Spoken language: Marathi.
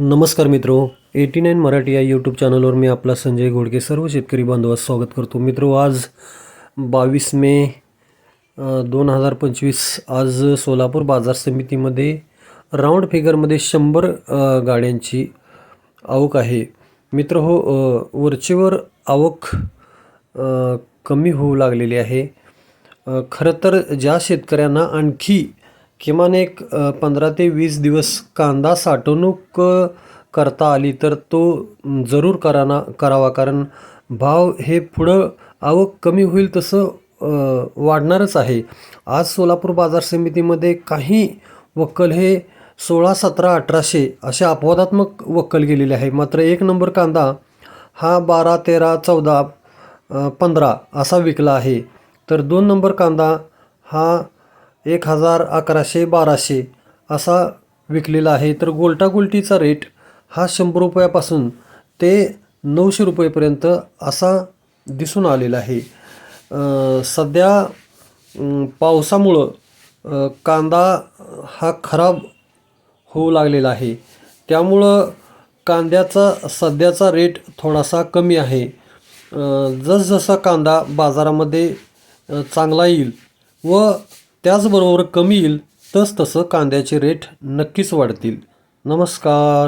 नमस्कार मित्रो एटी नाईन मराठी या यूट्यूब चॅनलवर मी आपला संजय घोडके सर्व शेतकरी बांधवास स्वागत करतो. मित्रो आज बावीस मे दोन हजार पंचवीस आज सोलापूर बाजार समितीमध्ये राऊंड फिगरमध्ये शंभर गाड्यांची आवक आहे. मित्र हो वरचेवर आवक कमी होऊ लागलेली आहे. खरं तर ज्या शेतकऱ्यांना आणखी किमान एक पंधरा ते वीस दिवस कांदा साठवणूक करता आली तर तो जरूर कराना करावा. कारण भाव हे पुढं आवक कमी होईल तसं वाढणारच आहे. आज सोलापूर बाजार समितीमध्ये काही वक्कल हे सोळा सतरा अठराशे असे अपवादात्मक वक्कल गेलेले आहे. मात्र एक नंबर कांदा हा बारा तेरा चौदा पंधरा असा विकला आहे. तर दोन नंबर कांदा हा एक हजार अकराशे बाराशे असा विकलेला आहे. तर गोल्टा गोल्टीचा रेट हा शंभर रुपयापासून ते नऊशे रुपयेपर्यंत असा दिसून आलेला आहे. सध्या पावसामुळं कांदा हा खराब होऊ लागलेला आहे. त्यामुळं कांद्याचा सध्याचा रेट थोडासा कमी आहे. जसजसा कांदा बाजारामध्ये चांगला येईल व त्याचबरोबर कमी येईल तस तसं कांद्याचे रेट नक्कीच वाढतील. नमस्कार.